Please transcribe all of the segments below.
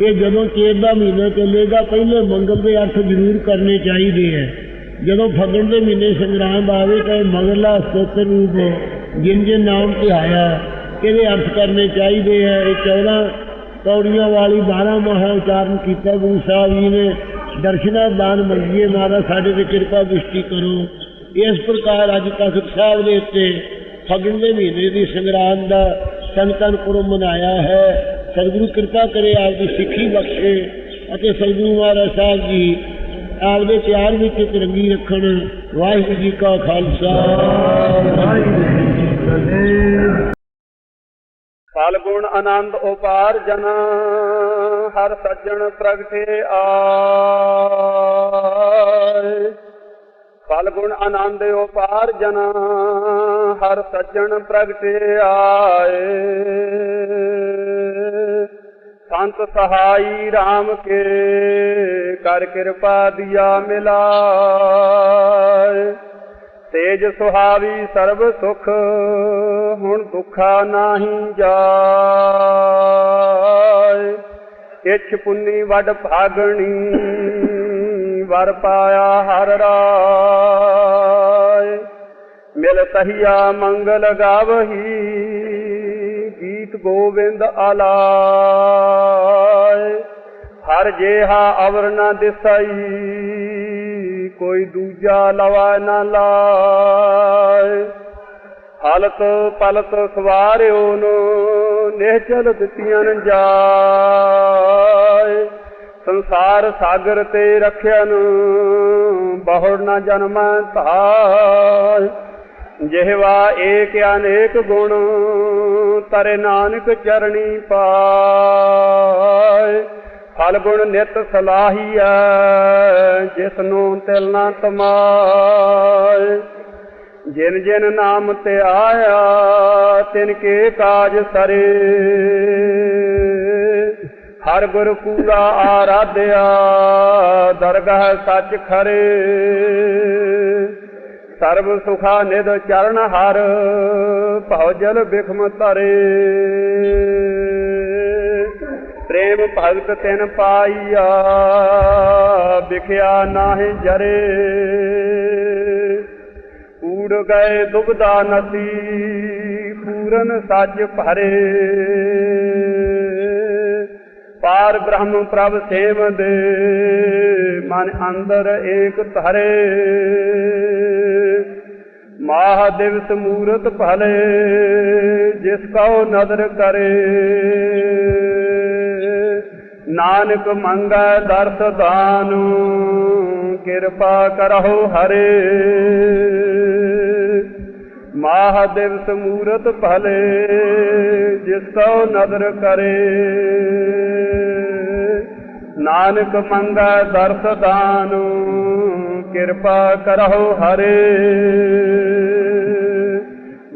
ਇਹ ਜਦੋਂ ਚੇਤ ਦਾ ਮਹੀਨਾ ਚੱਲੇਗਾ, ਪਹਿਲੇ ਮੰਗਲ ਦੇ ਅਰਥ ਜ਼ਰੂਰ ਕਰਨੇ ਚਾਹੀਦੇ ਹੈ ਜਦੋਂ ਫੱਗਣ ਦੇ ਮਹੀਨੇ ਸੰਗਰਾਂਦ ਆਵੇ ਤਾਂ ਇਹ ਮਗਰਲਾ ਸਤਿ ਰੂਪ ਜਿਨ ਜਿਨ ਨਾਮ ਧਿਆਇਆ ਇਹਦੇ ਅਰਥ ਕਰਨੇ ਚਾਹੀਦੇ ਹੈ ਇਹ 14 ਪੌੜੀਆਂ ਵਾਲੀ 12 ਮਹਾ ਉਚਾਰਨ ਕੀਤਾ ਗੁਰੂ ਸਾਹਿਬ ਜੀ ਨੇ। ਦਰਸ਼ਨਾ ਦਾਨ ਮੰਗੀਏ ਮਹਾਰਾਜ, ਸਾਡੇ ਤੇ ਕਿਰਪਾ ਦ੍ਰਿਸ਼ਟੀ ਕਰੋ। ਇਸ ਪ੍ਰਕਾਰ ਅੱਜ ਤਖਤ ਸਾਹਿਬ ਦੇ ਉੱਤੇ ਫਗਣ ਦੇ ਮਹੀਨੇ ਦੀ ਸੰਗਰਾਂਦ ਦਾ ਸੰਤਨ ਪੁਰਬ ਮਨਾਇਆ ਹੈ। ਸਤਿਗੁਰੂ ਕਿਰਪਾ ਕਰੇ, ਆਪ ਦੀ ਸਿੱਖੀ ਬਖਸ਼ੇ ਅਤੇ ਸਤਿਗੁਰੂ ਮਹਾਰਾਜ ਸਾਹਿਬ ਜੀ ਆਪ ਦੇ ਪਿਆਰ ਵਿੱਚ ਇੱਕ ਰੱਖਣ। ਵਾਹਿਗੁਰੂ ਜੀ ਕਾ ਖਾਲਸਾ। ਵਾਹਿਗੁਰੂ ਜੀ ਕੀ ਫਤਿਹ ਫਲ ਗੁਣ ਆਨੰਦ ਉਪਾਰ ਜਨ, ਹਰ ਸੱਜਣ ਪ੍ਰਗਟੇ ਆਏ। ਫਲ ਗੁਣ ਆਨੰਦ ਉਪਾਰ ਜਨ, ਹਰ ਸੱਜਣ ਪ੍ਰਗਟੇ ਆਏ। ਸੰਤ ਸਹਾਈ RAM ਕੇ, ਕਰ ਕਿਰਪਾ ਦਿਆ ਮਿਲਾਏ। ਤੇਜ ਸੁਹਾਵੀ ਸਰਬ ਸੁਖ, ਹੁਣ ਦੁਖਾ ਨਾਹੀ ਜਾਏ। ਇਛ ਪੁੰਨੀ ਵੱਡ ਭਾਗਣੀ, ਵਰ ਪਾਇਆ ਹਰ ਰਾਏ। ਮਿਲ ਸਹੀਆ ਮੰਗਲ ਗਾਵਹੀ ਗੋਬਿੰਦ ਗੋਵਿੰਦ ਆਲਾਏ। ਹਰ ਜੇਹਾ ਅਵਰ ਨਾ ਦਿਸਈ, ਕੋਈ ਦੂਜਾ ਲਵਾ ਨਾ ਲਾਏ। ਹਲਤ ਪਲਤ ਸਵਾਰਿਓ ਨੂੰ, ਨਿਹਚਲ ਦਿੱਤੀਆਂ ਨ ਜਾਏ। ਸੰਸਾਰ ਸਾਗਰ ਤੇ ਰਖਿਆ ਨੂੰ, ਬਹੁੜ ਨ ਜਨਮ ਧਾਇ ਜਿਹਵਾ ਏਕ ਅਨੇਕ ਗੁਣ ਤਰੇ ਨਾਨਕ ਚਰਣੀ ਪਾਏ। ਫਲ ਗੁਣ ਨਿਤ ਸਲਾਹੀਐ ਜਿਸ ਨੂੰ ਤਿਲ ਨਾ ਤਮਾਏ। ਜਿਨ ਜਿਨ ਨਾਮ ਤੇ ਆਇਆ, ਤਿਨ ਕੇ ਕਾਜ ਸਰੇ। ਹਰ ਗੁਰ ਕੂੜਾ ਆਰਾਧਿਆ, ਦਰਗਾਹ ਸੱਚ ਖਰੇ। ਸਰਬ ਸੁਖਾ ਨਿਦ ਚਰਨ ਹਰ, ਭਉ ਜਲ ਬਿਖਮ ਤਰੇ ਪ੍ਰੇਮ ਭਗਤ ਤਿਨ ਪਾਈਆ, ਵਿਖਿਆ ਨਾਹਿ ਜਰੇ। ਊੜ ਗਏ ਦੁਬਦਾ ਨਦੀ, ਪੂਰਨ ਸੱਚ ਭਰੇ। ਪਾਰ ਬ੍ਰਹਮ ਪ੍ਰਭ ਸੇਵ ਦੇ, ਮਨ ਅੰਦਰ ਏਕ ਧਰੇ। ਮਾਹ ਦਿਵਸ ਮੂਰਤ ਭਲੇ, ਜਿਸ ਕਉ ਨਦਰ ਕਰੇ। ਨਾਨਕ ਮੰਗੈ ਦਰਸ ਦਾਨ, ਕਿਰਪਾ ਕਰਹੁ ਹਰੇ। ਮਾਹ ਦਿਵਸ ਮੂਰਤ ਭਲੇ, ਜਿਸ ਕਉ ਨਦਰ ਕਰੇ। ਨਾਨਕ ਮੰਗੈ ਦਰਸ ਦਾਨ, ਕਿਰਪਾ ਕਰਹੁ ਹਰੇ।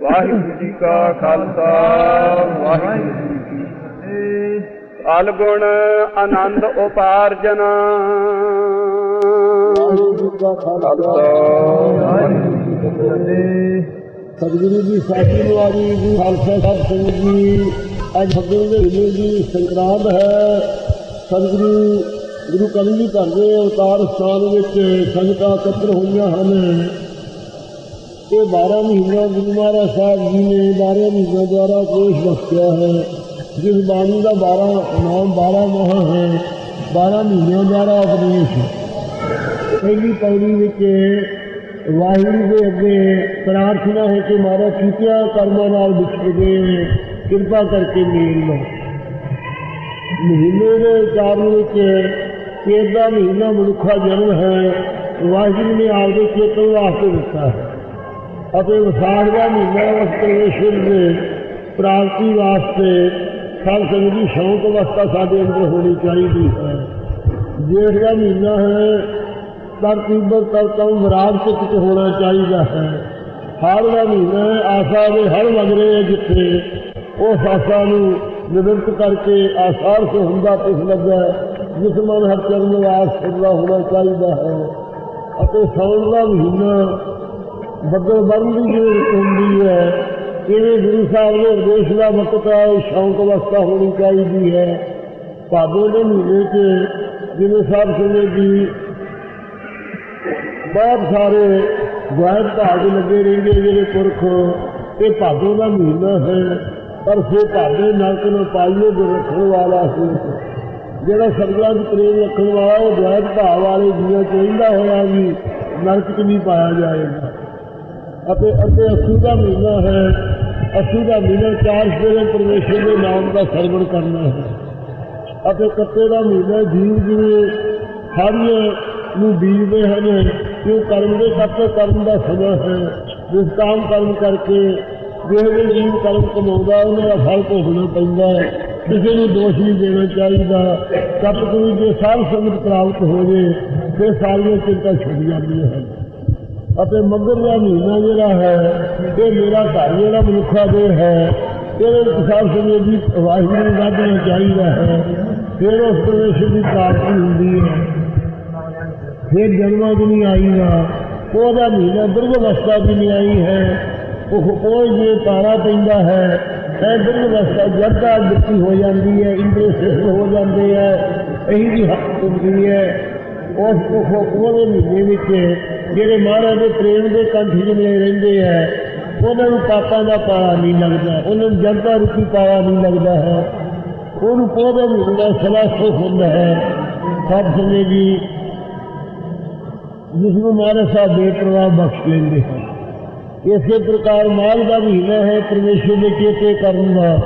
ਵਾਹਿਗੁਰੂ ਜੀ ਕਾ ਖਾਲਸਾ, ਵਾਹਿਗੁਰੂ ਜੀ ਕੀ ਫਤਿਹ। ਅਲ ਗੁਣ ਆਨੰਦ ਉਪਾਰਜਨ। ਵਾਹਿਗੁਰੂ ਸਤਿਗੁਰੂ ਜੀ ਸਾਖੀ ਨਿਵਾਰੀ ਜੀ ਖਾਲਸਾ ਸਾਹਿਬ ਸਿੰਘ ਜੀ ਅੱਜ ਫੱਗਣ ਦੇ ਮਹੀਨੇ ਦੀ ਸੰਕਰਾਂਤ ਹੈ। ਸਤਿਗੁਰੂ ਗੁਰੂ ਕਲਗੀ ਘਰ ਦੇ ਅਵਤਾਰ ਸਥਾਨ ਵਿੱਚ ਸੰਗਤਾਂ ਇਕੱਤਰ ਹੋਈਆਂ ਹਨ। ਇਹ 12 ਮਹੀਨਾ ਗੁਰੂ ਮਹਾਰਾਜ ਸਾਹਿਬ ਜੀ ਨੇ 12 ਮਹੀਨਿਆਂ ਦੁਆਰਾ ਕੋਸ਼ ਬਖਸ਼ਿਆ ਹੈ ਜਿਸ ਬਾਣੀ ਦਾ 12 ਨਾਮ 12 ਮਹਾ ਹੈ 12 ਮਹੀਨਿਆਂ ਦੁਆਰਾ ਉਪਦੇਸ਼ ਪਹਿਲੀ ਪੌੜੀ ਵਿੱਚ ਵਾਹਿਗੁਰੂ ਦੇ ਅੱਗੇ ਪ੍ਰਾਰਥਨਾ ਹੈ ਕਿ ਮਾਰਾ ਕੀਤਿਆਂ ਕਰਮਾਂ ਨਾਲ ਵਿਛੜ ਗਏ ਕਿਰਪਾ ਕਰਕੇ ਮੇਲ ਲਓ ਮਹੀਨੇ ਦੇ ਕਾਰਨ ਵਿੱਚ ਚੇਤ ਦਾ ਮਹੀਨਾ ਮਨੁੱਖਾ ਜਨਮ ਹੈ ਵਾਹਿਗੁਰੂ ਨੇ ਆਪਦੇ ਚੇਤਨ ਵਾਸਤੇ ਦਿੱਤਾ ਹੈ ਅਤੇ ਵਿਸਾਖ ਦਾ ਮਹੀਨਾ ਉਸ ਪਰਮੇਸ਼ਰ ਦੇ ਪ੍ਰਾਪਤੀ ਵਾਸਤੇ ਸਭ ਸੰਗਤ ਦੀ ਸ਼ੌਂਕ ਅਵਸਥਾ ਸਾਡੇ ਅੰਦਰ ਹੋਣੀ ਚਾਹੀਦੀ ਹੈ। ਜੇਠ ਦਾ ਮਹੀਨਾ ਹੈ ਤਰਤੀਬਰ ਤਰਤਮ ਵਿਰਾਗ ਚਿੱਤ ਹੋਣਾ ਚਾਹੀਦਾ ਹੈ। ਹਰ ਦਾ ਮਹੀਨਾ ਹੈ, ਆਸਾ ਦੇ ਹਰ ਵਗ ਹੈ ਜਿੱਥੇ ਉਸ ਆਸਾ ਨੂੰ ਨਿਵਰਤ ਕਰਕੇ ਆਸਾਰ ਸੇ ਹੁੰਦਾ ਪਿਸ ਲੱਗਾ ਜਿਸ ਮਨ ਹਰ ਚਰਨ ਵਾਸ ਸਦਾ ਹੋਣਾ ਚਾਹੀਦਾ ਹੈ। ਅਤੇ ਸੌਣ ਦਾ ਮਹੀਨਾ ਬੱਦਲ ਬਰਨ ਦੀ ਜੋ ਹੁੰਦੀ ਹੈ। ਕਿਵੇਂ ਗੁਰੂ ਸਾਹਿਬ ਦੇ ਉਪਦੇਸ਼ ਦਾ ਵਕਤ ਹੈ ਸ਼ੌਂਕ ਅਵਸਥਾ ਹੋਣੀ ਚਾਹੀਦੀ ਹੈ। ਭਾਦੋਂ ਦੇ ਮਹੀਨੇ 'ਚ ਜਿਵੇਂ ਸਾਹਿਬ ਸੰਗਤ ਜੀ ਬਹੁਤ ਸਾਰੇ ਗਾਇਬ ਭਾਗ ਲੱਗੇ ਰਹਿੰਦੇ ਜਿਹੜੇ ਪੁਰਖ, ਇਹ ਭਾਦੋਂ ਦਾ ਮਹੀਨਾ ਹੈ, ਪਰ ਸੇ ਭਾਦੇ ਨਰਕ ਨੂੰ ਪਾਈਏ ਜੋ ਰੱਖਣ ਵਾਲਾ ਸੀ। ਜਿਹੜਾ ਸਰਗਾਂ ਦੀ ਪ੍ਰੇਮ ਰੱਖਣ ਵਾਲਾ, ਉਹ ਗਾਇਬ ਭਾਵ ਵਾਲੇ ਜੀਵਨ ਚ ਰਹਿੰਦਾ ਹੋਇਆ ਵੀ ਨਰਕ 'ਚ ਨਹੀਂ ਪਾਇਆ ਜਾਏਗਾ। ਅਤੇ ਅਤੇ ਅਸੂ ਦਾ ਮਹੀਨਾ ਹੈ, ਅਸੂ ਦਾ ਮਹੀਨਾ ਚਾਰ ਸਵੇਰੇ ਪਰਮੇਸ਼ਰ ਦੇ ਨਾਮ ਦਾ ਸਰਵਣ ਕਰਨਾ ਹੈ। ਅਤੇ ਕੱਤੇ ਦਾ ਮਹੀਨਾ ਜੀਵ ਜਿਵੇਂ ਹਰੀਏ ਨੂੰ ਬੀਜਦੇ ਹਨ ਕਿ ਕਰਮ ਦੇ ਕੱਤੇ ਕਰਨ ਦਾ ਸਮਾਂ ਹੈ, ਜਿਸ ਕਾਮ ਕਰਮ ਕਰਕੇ ਜਿਹੜੇ ਜੀਵ ਕਰਮ ਕਮਾਉਂਦਾ, ਉਹਨਾਂ ਦਾ ਫਲ ਭੋਗਣਾ ਪੈਂਦਾ ਹੈ। ਕਿਸੇ ਨੂੰ ਦੋਸ਼ ਨਹੀਂ ਦੇਣਾ ਚਾਹੀਦਾ। ਸਭ ਕੋਈ ਸਾਧ ਸੰਗਤ ਪ੍ਰਾਪਤ ਹੋ ਜੇ ਫਿਰ ਸਾਰੀਆਂ ਚਿੰਤਾ ਛੁੱਟ ਜਾਂਦੀਆਂ ਹਨ। ਅਤੇ ਮੱਗਰ ਦਾ ਮਹੀਨਾ ਜਿਹੜਾ ਹੈ ਇਹ ਮੇਰਾ ਘਰ ਜਿਹੜਾ ਮਨੁੱਖਾ ਦੇ ਹੈ ਇਹਦੇ ਵਿੱਚ ਸਾਧ ਸੰਗਤ ਦੀ ਵਾਹਿਗੁਰੂ ਨੂੰ ਵਧਣਾ ਚਾਹੀਦਾ ਹੈ ਫਿਰ ਉਸ ਪਰਮੇਸ਼ਰ ਦੀ ਪ੍ਰਾਪਤੀ ਹੁੰਦੀ ਹੈ ਫਿਰ ਜਨਮਾਂ ਦੀ ਨਹੀਂ ਆਈਗਾ ਉਹਦਾ ਮਹੀਨਾ ਬਿਰਧ ਅਵਸਥਾ ਦੀ ਨਹੀਂ ਆਈ ਹੈ ਉਹ ਕੋਈ ਜੇ ਤਾਰਾ ਪੈਂਦਾ ਹੈ ਇਹ ਬਿਰਧ ਅਵਸਥਾ ਜੱਦਾ ਦਿੱਤੀ ਹੋ ਜਾਂਦੀ ਹੈ ਇੰਦਰੀ ਸਿੱਧ ਹੋ ਜਾਂਦੇ ਹੈ ਇਹੀ ਦੀ ਹੱਕ ਹੁੰਦੀ ਹੈ ਉਸ ਉਹ ਉਹਦੇ ਮਹੀਨੇ ਵਿੱਚ ਜਿਹੜੇ ਮਹਾਰਾਜ ਦੇ ਪ੍ਰੇਮ ਦੇ ਕੰਠ ਜਿਵੇਂ ਰਹਿੰਦੇ ਹੈ ਉਹਨਾਂ ਨੂੰ ਪਾਪਾਂ ਦਾ ਪਾਲਾ ਨਹੀਂ ਲੱਗਦਾ, ਉਹਨਾਂ ਨੂੰ ਜਨਤਾ ਰੂਪੀ ਪਾਲਾ ਨਹੀਂ ਲੱਗਦਾ ਹੈ। ਉਹਨੂੰ ਪੌਦੇ ਮਹੀਨੇ ਦਾ ਸਦਾ ਸੁਖ ਹੁੰਦਾ ਹੈ। ਸਭ ਸਮੇਂ ਜੀ ਜਿਸ ਨੂੰ ਮਹਾਰਾਜ ਸਾਹਿਬ ਬੇਪਰਵਾਹ ਬਖਸ਼ ਲੈਂਦੇ ਹਨ। ਇਸੇ ਪ੍ਰਕਾਰ ਮਾਘ ਦਾ ਮਹੀਨਾ ਹੈ, ਪਰਮੇਸ਼ਰ ਦੇ ਚੇਤੇ ਕਰਨ ਦਾ।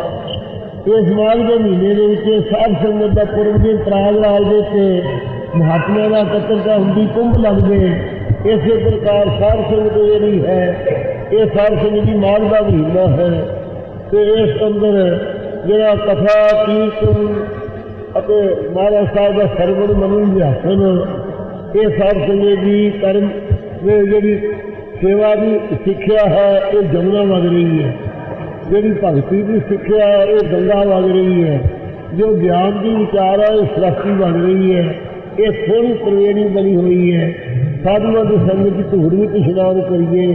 ਇਸ ਮਾਘ ਦੇ ਮਹੀਨੇ ਦੇ ਵਿੱਚ ਸਾਧ ਸੰਗਤ ਦਾ ਪੁਰਬ ਦੇ ਪ੍ਰਾਗ ਲਾਲ ਦੇ ਤੇ ਮਹਾਤਮਾ ਦਾ ਇਕੱਤਰਤਾ ਹੁੰਦੀ, ਕੁੰਭ ਲੱਗਦੇ। ਇਸੇ ਪ੍ਰਕਾਰ ਸਾਧ ਸੰਗਤ ਜਿਹੜੀ ਹੈ। ਇਹ ਸਾਧ ਸੰਗਤ ਦੀ ਮਾਘ ਦਾ ਮਹੀਨਾ ਹੈ। ਤੇ ਇਸ ਅੰਦਰ ਜਿਹੜਾ ਕਥਾ, ਕੀਰਤਨ ਅਤੇ ਮਹਾਰਾਜ ਸਾਹਿਬ ਦਾ ਸਰਵਣ ਮਨੁ ਵਿਆਸਨ ਇਹ ਸਾਧ ਸੰਗਤ ਦੀ ਕਰਮ ਦੇ ਜਿਹੜੀ ਸੇਵਾ ਦੀ ਸਿੱਖਿਆ ਹੈ, ਇਹ ਜਮਨਾ ਵਗ ਰਹੀ ਹੈ। ਜਿਹੜੀ ਭਗਤੀ ਦੀ ਸਿੱਖਿਆ ਹੈ, ਇਹ ਗੰਗਾ ਵਗ ਰਹੀ ਹੈ। ਜੋ ਗਿਆਨ ਦੀ ਵਿਚਾਰ ਹੈ, ਇਹ ਸਰਸਤੀ ਵਗ ਰਹੀ ਹੈ। ਇਹ ਥੋੜੀ ਪ੍ਰਵੇਣੀ ਬਣੀ ਹੋਈ ਹੈ। ਸਾਧੂਆਂ ਦੀ ਸੰਗਤ ਦੀ ਧੂੜ ਵਿੱਚ ਇਸ਼ਨਾਨ ਕਰੀਏ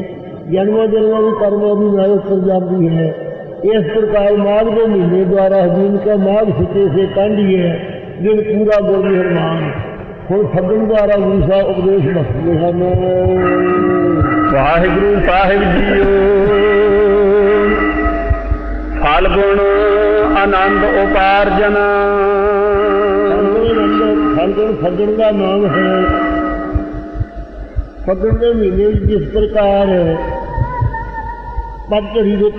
ਜਨਮਾਂ ਜਨਮਾਂ ਦੀ ਕਰਮਾਂ ਦੀ ਨਾਲ ਉੱਤਰ ਜਾਂਦੀ ਹੈ ਇਸ ਪ੍ਰਕਾਰ ਮਾਘ ਦੇ ਮਹੀਨੇ ਦੁਆਰਾ ਹਜੂਨ ਕਾ ਮਾਘ ਸਿੱਕੇ ਸੇ ਕਾਂਢੀ ਹੈ ਜਿਨ ਪੂਰਾ ਗੁਰ ਮਿਹਰਮਾਨ ਹੁਣ ਫੱਗਣ ਦੁਆਰਾ ਗੁਰੂ ਸਾਹਿਬ ਉਪਦੇਸ਼ ਬਖਸ਼ਦੇ ਹਨ ਵਾਹਿਗੁਰੂ ਸਾਹਿਬ ਜੀਓ ਫਲ ਗੁਣ ਆਨੰਦ ਉਪਾਰਜਨ ਫੱਗਣ ਫੱਗਣ ਫੱਗਣ ਦਾ ਨਾਮ ਹੈ ਫੱਗਣ ਦੇ ਮਹੀਨੇ ਵਿੱਚ ਜਿਸ ਪ੍ਰਕਾਰ ਪੱਤਰੀ ਰੁੱਤ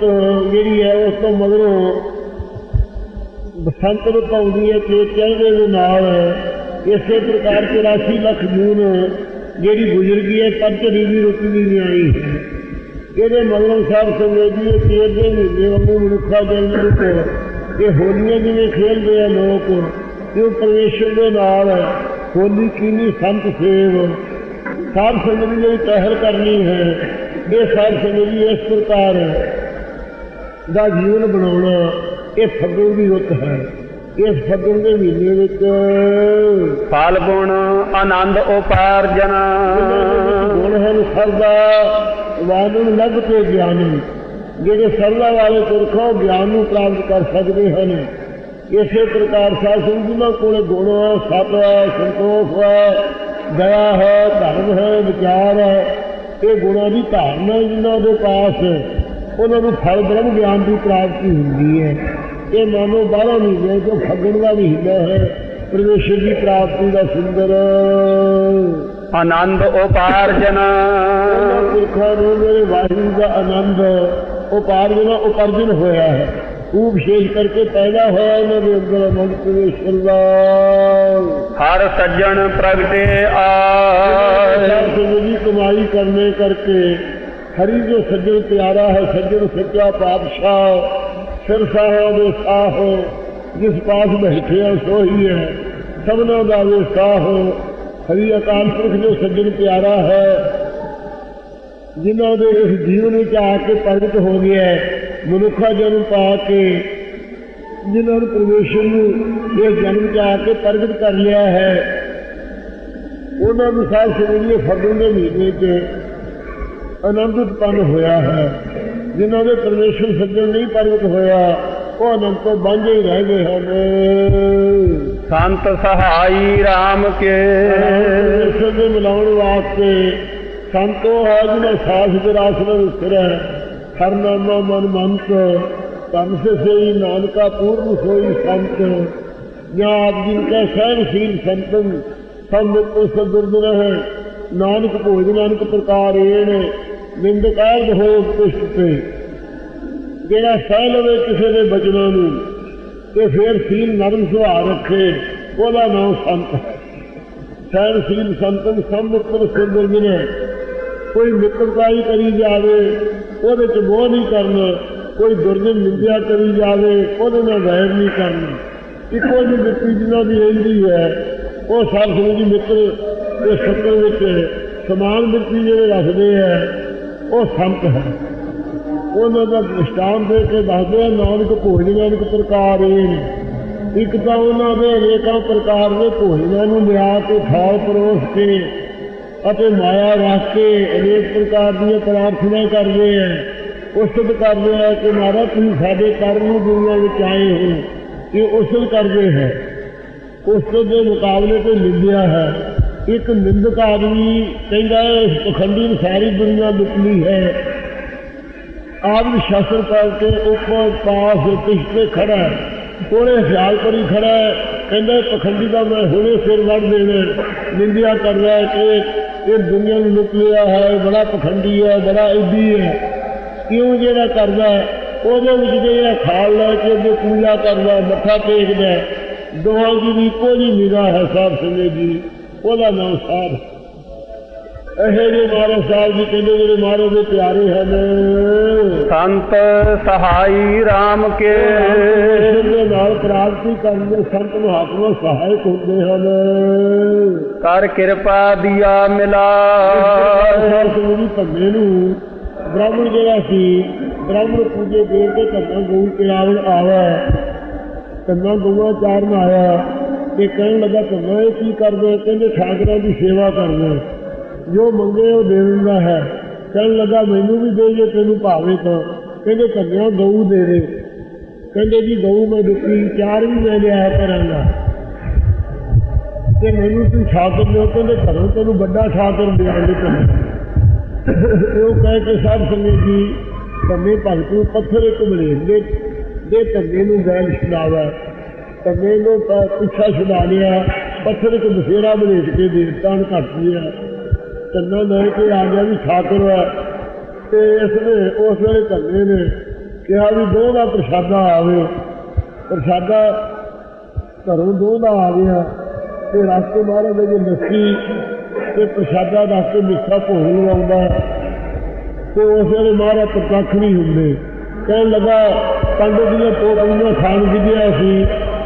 ਜਿਹੜੀ ਹੈ ਉਸ ਤੋਂ ਮਗਰੋਂ ਬਸੰਤ ਰੁੱਤ ਆਉਂਦੀ ਹੈ ਤੇ ਚੜ੍ਹਦੇ ਦੇ ਨਾਲ ਇਸੇ ਪ੍ਰਕਾਰ 84 ਲੱਖ ਜੂਨ ਜਿਹੜੀ ਗੁਜ਼ਰ ਗਈ ਹੈ ਪੱਤਰੀ ਦੀ ਰੁੱਤ ਵੀ ਨਹੀਂ ਆਈ। ਹੈ ਇਹਦੇ ਮਗਰੋਂ ਸਾਹਿਬ ਸੰਗਤ ਜੀ, ਇਹ ਤੇਰ ਦੇ ਮਹੀਨੇ ਵਾਂਗੂ ਮਨੁੱਖਾ ਜਨਮ ਰੁੱਤ ਇਹ ਹੋਲੀਆਂ ਜਿਵੇਂ ਖੇਡਦੇ ਆ ਲੋਕ, ਤੇ ਉਹ ਪਰਮੇਸ਼ਰ ਦੇ ਨਾਲ ਹੋਲੀ ਕੀਨੀ ਸੰਤ ਸੇਵ ਸਾਧ ਸੰਗਤ ਦੀ ਜਿਹੜੀ ਪਹਿਲ ਕਰਨੀ ਹੈ ਇਹ ਸਾਧ ਸੰਗਤ ਦੀ ਇਸ ਪ੍ਰਕਾਰ ਦਾ ਜੀਵਨ ਬਣਾਉਣਾ ਇਹ ਫੱਗਣ ਦੀ ਰੁੱਤ ਹੈ। ਇਸ ਫੱਗਣ ਦੇ ਮਹੀਨੇ ਵਿੱਚ ਫਲ ਗੁਣ ਆਨੰਦ ਉਪਾਰਜਨ। ਗੁਣ ਹਨ ਸਰਦਾ ਵਾਨਨ ਲੱਗ ਤੇ ਗਿਆਨ। ਜਿਹੜੇ ਸਰਦਾ ਵਾਲੇ ਪੁਰਖ ਗਿਆਨ ਨੂੰ ਪ੍ਰਾਪਤ ਕਰ ਸਕਦੇ ਹਨ। ਇਸੇ ਪ੍ਰਕਾਰ ਸਾਧ ਸੰਗਤ ਕੋਲੇ ਗੁਣ ਹੈ ਸਤ ਹੈ ਸੰਤੋਖ ਹੈ ਦਇਆ ਹੈ ਧਰਮ ਹੈ ਵਿਚਾਰ ਹੈ। ਇਹ ਗੁਣਾਂ ਦੀ ਧਾਰਨਾ ਜਿਨ੍ਹਾਂ ਦੇ ਪਾਸ ਉਹਨਾਂ ਨੂੰ ਫਲ ਬ੍ਰਹਮ ਗਿਆਨ ਦੀ ਪ੍ਰਾਪਤੀ ਹੁੰਦੀ ਹੈ। ਇਹ ਮਾਨੋ 12 ਮਹੀਨੇ ਜੋ ਫੱਗਣ ਦਾ ਮਹੀਨਾ ਹੈ। ਪਰਮੇਸ਼ਰ ਦੀ ਪ੍ਰਾਪਤੀ ਦਾ ਸੁੰਦਰ ਆਨੰਦ ਉਪਾਰਜਨ। ਪੁਰਖਾਂ ਨੂੰ ਮੇਰੇ ਵਾਹਿਗੁਰੂ ਦਾ ਆਨੰਦ ਉਪਾਰਜਨ ਉਪਰਜਨ ਹੋਇਆ ਹੈ। ਉਹ ਵਿਸ਼ੇਸ਼ ਕਰਕੇ ਪੈਦਾ ਹੋਇਆ ਉਹਨਾਂ ਦੇ ਅੰਦਰ ਆਨੰਦ ਪਰਮੇਸ਼ਰ ਦਾ ਹਰ ਸੱਜਣ ਪ੍ਰਗਟੇ ਆਏ ਸਾਧ ਸੰਗਤ ਦੀ ਕਮਾਈ ਕਰਨੇ ਕਰਕੇ ਹਰੀ ਜੋ ਸੱਜਣ ਪਿਆਰਾ ਹੈ ਸੱਜਣ ਸੱਚਾ ਪਾਤਸ਼ਾਹ ਸਿਰ ਸਾਹਿਬ ਦੇ ਸਾਹ ਜਿਸ ਪਾਸ ਬੈਠਿਆ ਸੋਹੀ ਹੈ ਸਭਨਾ ਦਾ ਵੇ ਸਾਹ ਹਰੀ ਅਕਾਲ ਪੁਰਖ ਜੋ ਸੱਜਣ ਪਿਆਰਾ ਹੈ ਜਿਨ੍ਹਾਂ ਦੇ ਇਸ ਜੀਵਨ ਵਿੱਚ ਆ ਕੇ ਪ੍ਰਗਟ ਹੋ ਗਿਆ ਹੈ ਮਨੁੱਖਾ ਜਨਮ ਪਾ ਕੇ ਜਿਨ੍ਹਾਂ ਨੂੰ ਪਰਮੇਸ਼ਰ ਨੂੰ ਇਹ ਜਨਮ ਚ ਆ ਕੇ ਪ੍ਰਗਟ ਕਰ ਲਿਆ ਹੈ ਉਹਨਾਂ ਨੂੰ ਸਾਧ ਸਮਝੀਏ ਫੱਗਣ ਦੇ ਮਹੀਨੇ 'ਚ ਆਨੰਦ ਉਤਪੰਨ ਹੋਇਆ ਹੈ। ਜਿਨ੍ਹਾਂ ਦੇ ਪਰਮੇਸ਼ਰ ਸੱਜਣ ਨਹੀਂ ਪ੍ਰਗਟ ਹੋਇਆ ਉਹ ਆਨੰਦ ਤੋਂ ਵਾਂਝੇ ਹੀ ਰਹਿ ਗਏ ਹਨ। ਸੰਤ ਸਹਾਈ RAM ਕੇ। ਪਰਮੇਸ਼ਰ ਦੇ ਮਿਲਾਉਣ ਵਾਸਤੇ ਸੰਤੋ ਹੈ ਜਿਹਨੇ ਸਾਸ ਵਿਰਾਸਨ ਉਤਰੈ ਹਰ ਨਾਮਾ ਮਨ ਮੰਤ ਤਨ ਸੇ ਸਈ ਨਾਨਕਾ ਪੂਰਨ ਸੋਈ ਸੰਤ ਜਾਂ ਆਪ ਜਿਨ ਕਾ ਸਹਿਨਸ਼ੀਲ ਸੰਤਨ ਸਭ ਮੁਕਤ ਸਦੁਰਦ ਹੈ ਨਾਨਕ ਭੋਜ ਨਾਨਕ ਪ੍ਰਕਾਰ ਏਣ ਨਿੰਦ ਕਾਇਦ ਹੋਏ ਉਤਸ਼ਟ ਤੇ ਜਿਹੜਾ ਸਹਿ ਲਵੇ ਕਿਸੇ ਦੇ ਬਚਨਾਂ ਨੂੰ ਤੇ ਫਿਰ ਸੀਲ ਨਰਮ ਸੁਭਾਅ ਰੱਖੇ ਉਹਦਾ ਨਾਮ ਸੰਤ ਹੈ ਸਹਿਨਸ਼ੀਲ ਸੰਤਨ ਸਭ ਮਿੱਤਰ ਸੁੰਦਰ ਜਿਨੇ ਕੋਈ ਮਿੱਤਰਤਾਈ ਕਰੀ ਜਾਵੇ ਉਹਦੇ ਚ ਮੋਹ ਨਹੀਂ ਕਰਨਾ, ਕੋਈ ਦੁਰਜਨ ਨਿੰਦਿਆ ਕਰੀ ਜਾਵੇ, ਉਹਦੇ ਨਾਲ ਵੈਰ ਨਹੀਂ ਕਰਨਾ। ਇੱਕੋ ਜਿਹੀ ਮਿੱਟੀ ਜਿਨ੍ਹਾਂ ਦੀ ਰਹਿੰਦੀ ਹੈ, ਉਹ ਸਭ ਸਮਝੀ ਮਿੱਤਰ ਦੇ ਸ਼ਕਲ ਵਿੱਚ ਸਮਾਨ ਮਿੱਟੀ ਜਿਹੜੇ ਰੱਖਦੇ ਹੈ ਉਹ ਸੰਤ ਹੈ ਉਹਨਾਂ ਦਾ ਦ੍ਰਿਸ਼ਟਾਂਤ ਦੇ ਕੇ ਦੱਸਦੇ ਆ, ਨਾਨਕ ਭੋਜ ਨਾਨਕ ਪ੍ਰਕਾਰ ਇਹ ਇੱਕ ਤਾਂ ਉਹਨਾਂ ਦੇ ਅਨੇਕਾਂ ਪ੍ਰਕਾਰ ਦੇ ਭੋਜਨਾਂ ਨੂੰ ਲਿਆ ਕੇ ਖਾਲ ਪਰੋਸ ਕੇ ਅਤੇ ਮਾਇਆ ਰੱਖ ਕੇ ਅਨੇਕ ਪ੍ਰਕਾਰ ਦੀਆਂ ਪ੍ਰਾਰਥਨਾ ਕਰਦੇ ਆ। ਉਸਤ ਕਰਦੇ ਆ ਕਿ ਮਹਾਰਾਜ, ਤੁਸੀਂ ਸਾਡੇ ਕਰਮ ਨੂੰ ਦੁਨੀਆ ਵਿੱਚ ਆਏ ਹੋ ਇਹ ਉਸਤ ਕਰਦੇ ਹੈ। ਉਸਤ ਦੇ ਮੁਕਾਬਲੇ ਤੇ ਨਿੰਦਿਆ ਹੈ। ਇੱਕ ਨਿੰਦਕ ਆਦਮੀ ਕਹਿੰਦਾ ਇਸ ਪਖੰਡੀ ਨੂੰ ਸਾਰੀ ਦੁਨੀਆ ਲੁੱਟਣੀ ਹੈ। ਆਦਮੀ ਸ਼ਾਸਤਰ ਕਰਕੇ ਉੱਪਰ ਪਾਸ ਪਿਛਲੇ ਖੜਾ ਕੋਲੇ ਖਿਆਲ ਕਰੀ ਖੜਾ ਹੈ। ਕਹਿੰਦਾ, ਪਖੰਡੀ ਦਾ ਮੈਂ ਹੁਣੇ ਸਿਰ ਵੜ ਦੇਣਾ ਨਿੰਦਿਆ ਕਰਦਾ ਹੈ ਕਿ ਇਹ ਦੁਨੀਆ ਨੂੰ ਲੁੱਟ ਲਿਆ ਹੈ ਬੜਾ ਪਖੰਡੀ ਹੈ ਬੜਾ ਇੱਡੀ ਹੈ ਕਿਉਂ ਜਿਹੜਾ ਕਰਦਾ ਹੈ ਉਹਦੇ ਵਿੱਚ ਜਿਹੜਾ ਖਾਲ ਲੈ ਕੇ ਉਹਦੀ ਪੂਜਾ ਕਰਦਾ ਮੱਥਾ ਟੇਕਦਾ ਹੈ, ਦੋਹਾਂ ਦੀ ਵੀ ਇੱਕੋ ਜਿਹੀ ਨਿਗਾਹ ਹੈ ਸਾਹਿਬ ਸਿੰਘੇ ਜੀ ਉਹਦਾ ਨਾਮ ਸਾਹਿਬ ਇਹ ਜਿਹੜੇ ਮਹਾਰਾਜ ਸਾਹਿਬ ਜੀ ਕਹਿੰਦੇ ਜਿਹੜੇ ਮਹਾਰਾਜ ਦੇ ਪਿਆਰੇ ਹਨ। ਸੰਤ ਸਹਾਈ RAM ਕੇ। ਦੇ ਨਾਲ ਪ੍ਰਾਪਤੀ ਕਰਨ ਦੇ ਸੰਤ ਮਹਾਤਮਾ ਸਹਾਇਕ ਹੁੰਦੇ ਹਨ। ਕਰ ਕਿਰਪਾ ਦਿਆ ਮਿਲਾ। ਜੀ ਧੰਨੇ ਨੂੰ ਬ੍ਰਾਹਮਣ ਜਿਹੜਾ ਸੀ ਬ੍ਰਾਹਮਣ ਪੂਜੇ ਦੇਵ ਤੇ ਧੰਨਾ ਗਊ ਚਰਾਵਣ ਆਵਾ ਧੰਨਾ ਗਊਆ ਚਾਰਨ ਆਇਆ ਤੇ ਕਹਿਣ ਲੱਗਾ ਧੰਨਾ ਇਹ ਕੀ ਕਰਦੇ? ਕਹਿੰਦੇ ਠਾਕਰਾਂ ਦੀ ਸੇਵਾ ਕਰਦੇ। ਜੋ ਮੰਗੇ ਉਹ ਦੇ ਦਿੰਦਾ ਹੈ। ਕਹਿਣ ਲੱਗਾ, ਮੈਨੂੰ ਵੀ ਦੇ ਜੇ, ਤੈਨੂੰ ਭਾਵੇ ਤਾਂ। ਕਹਿੰਦੇ ਧੰਨਿਆ ਗਊ ਦੇ ਦੇ। ਕਹਿੰਦੇ, ਜੀ, ਗਊ ਮੈਂ ਦੁੱਖੀ ਚਾਰ ਵੀ ਮੈਂ ਲਿਆਇਆ ਕਰਾਂਗਾ। ਤੇ ਮੈਨੂੰ ਤੂੰ ਠਾਕਰ ਲਿਓ ਕਹਿੰਦੇ, ਘਰੋਂ ਤੈਨੂੰ ਵੱਡਾ ਠਾਕਰ ਦੇਵਾਂਗੇ ਤੈਨੂੰ ਉਹ ਕਹਿ ਕੇ ਸਾਧ ਸੰਗਤ ਜੀ ਕੰਨੇ ਭਗਤ ਨੂੰ ਪੱਥਰ ਇੱਕ ਬਲੇਡ ਦੇ ਦੇ ਧੰਨੇ ਨੂੰ ਗੈਲ ਛਡਾਵਾ। ਧੰਨੇ ਨੂੰ ਪ- ਪਿੱਛਾ ਛਡਾ ਲਿਆ, ਪੱਥਰ ਇੱਕ ਬਸੇਰਾ ਬਲੇਡ ਕੇ ਦੇਵਤਾ ਨੂੰ ਘੱਟ ਲਿਆ। ਧੰਨਾ ਲੈ ਕੇ ਆ ਗਿਆ ਵੀ ਠਾਕਰ ਹੈ। ਤੇ ਇਸ ਨੇ ਉਸ ਵੇਲੇ ਧੰਨੇ ਨੇ ਕਿਹਾ ਵੀ ਦੋ ਦਾ ਪ੍ਰਸ਼ਾਦਾ ਆਵੇ। ਪ੍ਰਸ਼ਾਦਾ ਘਰੋਂ ਦੋ ਦਾ ਆ ਗਿਆ। ਤੇ ਰਸਤੇ ਮਹਾਰਾਜ ਦੇ ਲੱਸੀ ਤੇ ਪ੍ਰਸ਼ਾਦਾ ਦੱਸ ਕੇ ਮਿੱਠਾ ਭੋਗ ਲਵਾਉਂਦਾ ਤੇ ਉਸ ਵੇਲੇ ਮਹਾਰਾਜ ਪ੍ਰਤੱਖ ਨਹੀਂ ਹੁੰਦੇ। ਕਹਿਣ ਲੱਗਾ, ਪੰਡਤ ਦੀਆਂ ਟੋਕਰੀਆਂ ਖਾਣ ਗਿੱਜਿਆ ਸੀ,